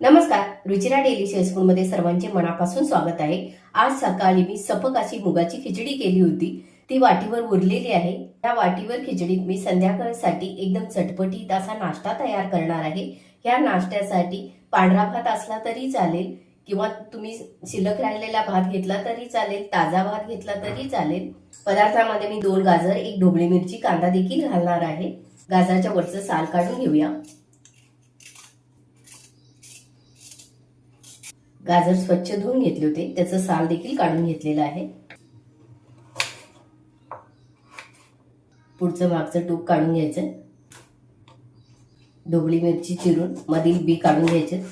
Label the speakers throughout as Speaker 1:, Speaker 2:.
Speaker 1: नमस्कार रुचिरा डेली मध्ये सर्वांचे मनापासून स्वागत आहे. आज सकाळी मी सपक अशी मुगाची खिचडी केली होती. ती वाटीवर उरलेली आहे. त्या वाटीवर खिचडीत मी संध्याकाळसाठी एकदम चटपटीत असा नाश्ता तयार करणार आहे. या नाश्त्यासाठी पांढरा भात असला तरी चालेल किंवा तुम्ही शिल्लक राहिलेला भात घेतला तरी चालेल ताजा भात घेतला तरी चालेल. पदार्थामध्ये मी दोन गाजर एक ढोबळी मिरची कांदा देखील घालणार आहे. गाजराच्या वरचं साल काढून घेऊया. गाजर स्वच्छ धुवून घेतले होते. त्याचं साल देखील काढून घेतलेलं आहे. पुढचं मागचं टूप काढून घ्यायचं. ढोबळी मिरची चिरून मधील बी काढून घ्यायचे.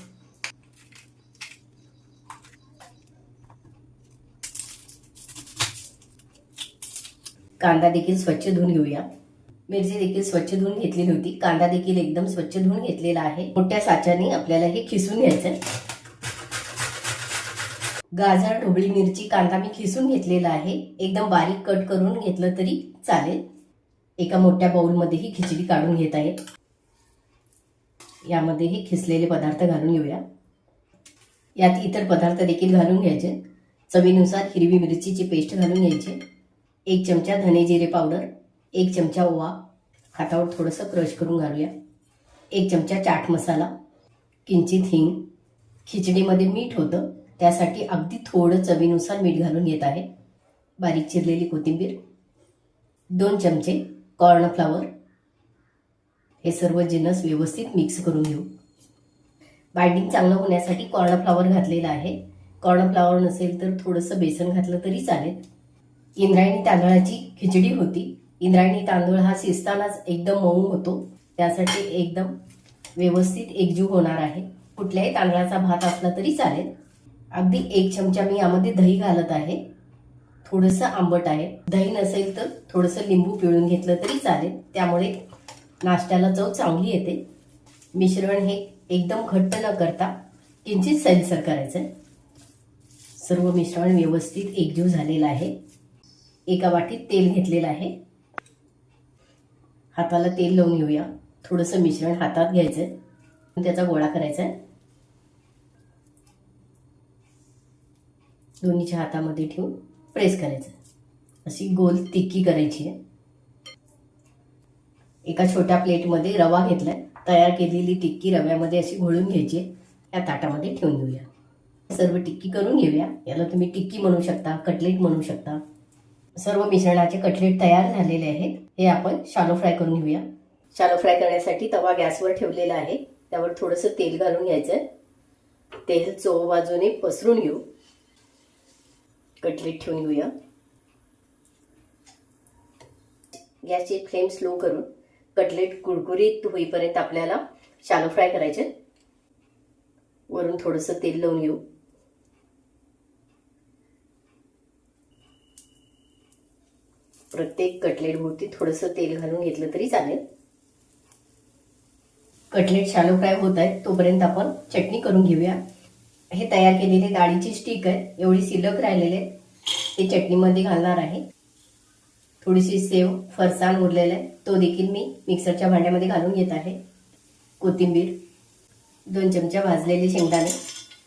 Speaker 1: कांदा देखील स्वच्छ धुवून घेऊया. मिरची देखील स्वच्छ धुवून घेतलेली होती. कांदा देखील एकदम स्वच्छ धुवून घेतलेला आहे. मोठ्या साच्याने आपल्याला हे खिसून घ्यायचं गाजर ढोबळी मिरची कांदा मी खिसून घेतलेला आहे. एकदम बारीक कट करून घेतलं तरी चालेल. एका मोठ्या बाऊलमध्येही खिचडी काढून घेत आहे. यामध्ये हे खिसलेले पदार्थ घालून घेऊया. यात इतर पदार्थ देखील घालून घ्यायचे. चवीनुसार हिरवी मिरचीची पेस्ट घालून घ्यायची. एक चमचा धने जिरे पावडर एक चमचा ओवा. हातावर थोडंसं क्रश करून घालूया. एक चमचा चाट मसाला किंचित हिंग. खिचडीमध्ये मीठ होतं. त्यासाठी अगदी थोडं चवीनुसार मीठ घालून येत आहे. बारीक चिरलेली कोथिंबीर दोन चमचे कॉर्नफ्लावर हे सर्व जिनस व्यवस्थित मिक्स करून घेऊ. बाइंडिंग चांगलं होण्यासाठी कॉर्नफ्लावर घातलेलं आहे. कॉर्नफ्लावर नसेल तर थोडंसं बेसन घातलं तरी चालेल. इंद्रायणी तांदळाची खिचडी होती. इंद्रायणी तांदूळ हा शिजतानाच एकदम मऊ होतो. त्यासाठी एकदम व्यवस्थित एकजीव होणार आहे. कुठल्याही तांदळाचा भात असला तरी चालेल. अगदी एक चमचा मी यामध्ये दही घालत आहे. थोडंसं आंबट आहे. दही नसेल तर थोडंसं लिंबू पिळून घेतलं तरी चालेल. त्यामुळे नाश्त्याला चव चांगली येते. मिश्रण हे एकदम घट्ट न करता किंचित सैलसर करायचं आहे सर्व मिश्रण व्यवस्थित एकजीव झालेलं आहे. एका वाटीत तेल घेतलेलं आहे. हाताला तेल लावून घेऊया. थोडंसं मिश्रण हातात घ्यायचं आहे त्याचा गोळा करायचा आहे दोन्हीच्या हातामध्ये ठेवून प्रेस करायचं. अशी गोल तिक्की करायची आहे. एका छोट्या प्लेटमध्ये रवा घेतलाय. तयार केलेली टिक्की रव्यामध्ये अशी घोळून घ्यायची या ताटामध्ये ठेवून घेऊया. सर्व टिक्की करून घेऊया. याला तुम्ही टिक्की म्हणू शकता कटलेट म्हणू शकता. सर्व मिश्रणाचे कटलेट तयार झालेले आहेत. हे आपण शालो फ्राय करून घेऊया. शालो फ्राय करण्यासाठी तवा गॅसवर ठेवलेला आहे. त्यावर थोडंसं तेल घालून घ्यायचं तेल चोव बाजूने पसरून घेऊ. कटलेट ठेवून घेऊया. गॅसची फ्लेम स्लो करून कटलेट कुरकुरीत होईपर्यंत आपल्याला शालो फ्राय करायचे. वरून थोडंसं तेल लावून घेऊ. प्रत्येक कटलेटवरती थोडंसं तेल घालून घेतलं तरी चालेल. कटलेट शालो फ्राय होत आहे तोपर्यंत आपण चटणी करून घेऊया. हे तयार केलेले डाळीची स्टिक आहे एवढी सिलक राहिलेले ते चटणीमध्ये घालणार आहे. थोडीशी सेव फरसाण उरलेला आहे. तो देखील मी मिक्सरच्या भांड्यामध्ये घालून घेत आहे. कोथिंबीर दोन चमचा भाजलेले शेंगदाणे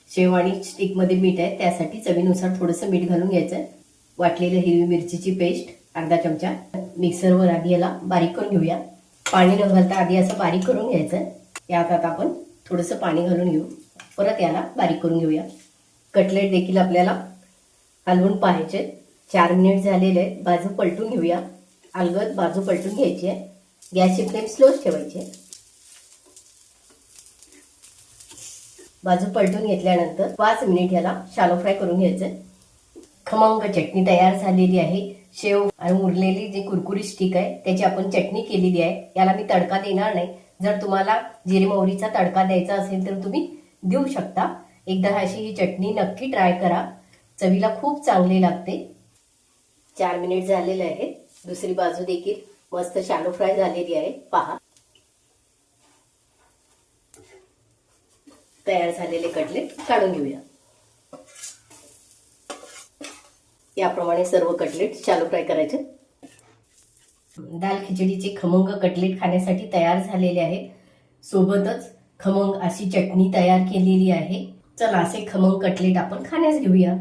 Speaker 1: शेव आणि स्टिकमध्ये मीठ आहे. त्यासाठी चवीनुसार थोडंसं मीठ घालून घ्यायचं आहे वाटलेलं हिरवी मिरचीची पेस्ट अर्धा चमचा. मिक्सरवर आधी याला बारीक करून घेऊया. पाणी न घालता आधी असं बारीक करून घ्यायचं आहे यात आता आपण थोडंसं पाणी घालून घेऊ. परत याला बारीक करून घेऊया. कटलेट देखील आपल्याला हलवून पाहायचे. चार मिनिट झालेले आहेत. बाजू पलटून घेऊया. अलगद बाजू पलटून घ्यायची आहे. गॅसची फ्लेम स्लोच ठेवायची बाजू पलटून घेतल्यानंतर पाच मिनिट याला शालो फ्राय करून घ्यायचं खमंग चटणी तयार झालेली आहे. शेव आणि उरलेली जी कुरकुरी स्टिक आहे त्याची आपण चटणी केलेली आहे. याला मी तडका देणार नाही. जर तुम्हाला जिरे मोहरीचा तडका द्यायचा असेल तर तुम्ही देऊ शकता. एकदा अशी ही चटणी नक्की ट्राय करा. चवीला खूप चांगली लागते. चार मिनिट झालेले आहे. दुसरी बाजू देखील मस्त शालो फ्राय झालेली आहे. पहा. तयार झालेले कटलेट काढून घेऊया. याप्रमाणे सर्व कटलेट शालो फ्राय करायचे. दाल खिचडीचे खमंग कटलेट खाण्यासाठी तयार झालेले आहे. सोबतच खमंग अशी चटणी तयार केलेली आहे. चला असे खमंग कटलेट आपण खाण्यास घेऊया.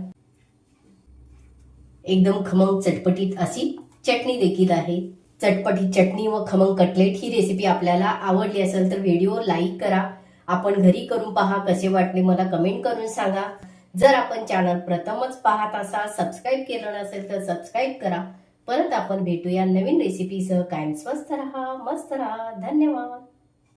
Speaker 1: एकदम खमंग चटपटीत अशी चटणी देखील आहे. चटपटीत चटणी व खमंग कटलेट ही रेसिपी आपल्याला आवडली असेल तर व्हिडिओ लाईक करा. आपण घरी करून पहा कसे वाटले मला कमेंट करून सांगा. जर आपण चॅनल प्रथमच पाहत असाल सबस्क्राईब केलं नसेल तर सबस्क्राईब करा. परत आपण भेटूया नवीन रेसिपीसह कायम स्वस्त राहा मस्त राहा. धन्यवाद.